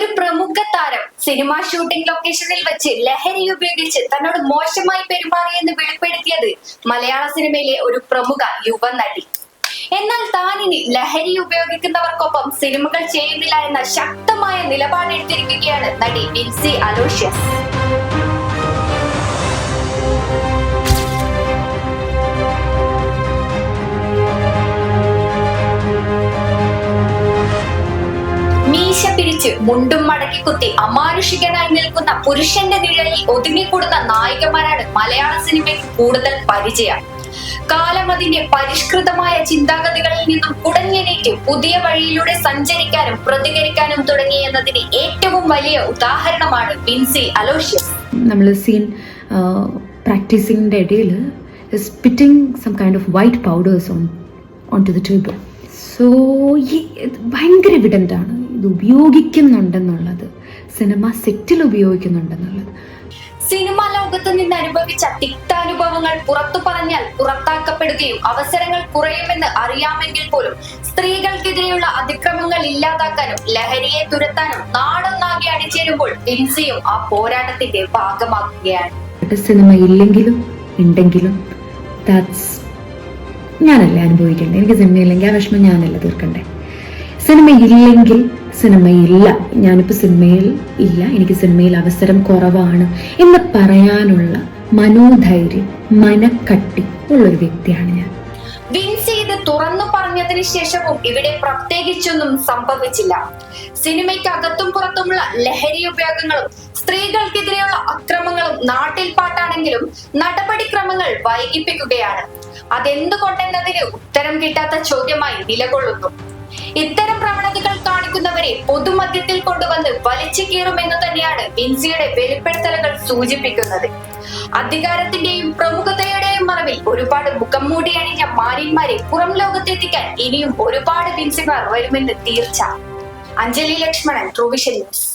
ഒരു പ്രമുഖ താരം സിനിമാ ഷൂട്ടിംഗ് ലൊക്കേഷനിൽ വെച്ച് ലഹരി ഉപയോഗിച്ച് തന്നോട് മോശമായി പെരുമാറിയെന്ന് വെളിപ്പെടുത്തിയത് മലയാള സിനിമയിലെ ഒരു പ്രമുഖ യുവ നടി. എന്നാൽ താനിനി ലഹരി ഉപയോഗിക്കുന്നവർക്കൊപ്പം സിനിമകൾ ചെയ്യുന്നില്ല എന്ന ശക്തമായ നിലപാടെടുത്തിരിക്കുകയാണ് നടി ബിൻസി അലോഷ്യസ്. മുണ്ടും മടക്കി കുത്തി അമാനുഷികനായി നിൽക്കുന്ന പുരുഷന്റെ നിഴലിൽ ഒതുങ്ങിക്കൂടുന്ന നായികമാരാണ് മലയാള സിനിമയ്ക്ക് കൂടുതൽ പരിചയം. കാലം അതിന്റെ പരിഷ്കൃതമായ ചിന്താഗതികളിൽ നിന്നും കുടഞ്ഞെണീറ്റ് പുതിയ വഴിയിലൂടെ സഞ്ചരിക്കാനും പ്രതികരിക്കാനും തുടങ്ങി എന്നതിന് ഏറ്റവും വലിയ ഉദാഹരണമാണ് വിൻസി അലോഷ്യസ്. നമ്മൾ സീൻ പ്രാക്ടീസിങ്ങിന്റെ ഇടയിൽ spitting some kind of white powders on on to the table so ഭയങ്കര എവിഡന്റ് ആണ്. ഇത് ഉപയോഗിക്കുന്നുണ്ടെന്നുള്ളത്. സിനിമ സെറ്റിൽ ഉപയോഗിക്കുന്നുണ്ടെന്നുള്ളത്. സിനിമാ ലോകത്ത് നിന്ന് അനുഭവിച്ച തിക്താനുഭവങ്ങൾ പുറത്തു പറഞ്ഞാൽ പുറത്താക്കപ്പെടുകയും അവസരങ്ങൾ കുറയുമെന്ന് അറിയാമെങ്കിൽ പോലും സ്ത്രീകൾക്കെതിരെയുള്ള അതിക്രമങ്ങൾ ഇല്ലാതാക്കാനും ലഹരിയെ തുരത്താനും നാടൊന്നാകെ അണിചേരുമ്പോൾ ഇൻസിയും ആ പോരാട്ടത്തിന്റെ ഭാഗമാക്കുകയാണ്. സിനിമ ഇല്ലെങ്കിലും ഉണ്ടെങ്കിലും ദാറ്റ്സ് ഞാനല്ലേ അനുഭവിക്കേണ്ടത് എനിക്ക് സിനിമയില്ലെങ്കിൽ ആ വിഷമം ഞാനല്ല തീർക്കണ്ടേ? സിനിമ ഇല്ലെങ്കിൽ സിനിമയില്ല. ഞാനിപ്പോൾ സിനിമയിൽ ഇല്ല. എനിക്ക് സിനിമയിൽ അവസരം കുറവാണ് എന്ന് പറയാനുള്ള മനോധൈര്യം മനക്കട്ടി ഉള്ളൊരു വ്യക്തിയാണ് ഞാൻ. തുറന്നു പറഞ്ഞതിന് ശേഷവും ഇവിടെ പ്രത്യേകിച്ചൊന്നും സംഭവിച്ചില്ല. സിനിമയ്ക്ക് അകത്തും പുറത്തുമുള്ള ലഹരി ഉപയോഗങ്ങളും സ്ത്രീകൾക്കെതിരെയുള്ള അക്രമങ്ങളും നാട്ടിൽ പാട്ടാണെങ്കിലും നടപടിക്രമങ്ങൾ വൈകിപ്പിക്കുകയാണ്. അതെന്തുകൊണ്ടെന്നതിന് ഉത്തരം കിട്ടാത്ത ചോദ്യമായി നിലകൊള്ളുന്നു. ഇത്തരം പ്രവണതകൾ കാണിക്കുന്നവരെ പൊതുമധ്യത്തിൽ കൊണ്ടുവന്ന് വലിച്ചു കീറുമെന്ന് തന്നെയാണ് വിൻസിയുടെ വെളിപ്പെടുത്തലുകൾ സൂചിപ്പിക്കുന്നത്. അധികാരത്തിന്റെയും പ്രമുഖതയുടെയും മറവിൽ ഒരുപാട് മുഖം മൂടി അണിഞ്ഞ മാന്യന്മാരെ പുറം ലോകത്തെത്തിക്കാൻ ഇനിയും ഒരുപാട് വിൻസിമാർ വരുമെന്ന് തീർച്ച. അഞ്ജലി ലക്ഷ്മണൻ ന്യൂസ്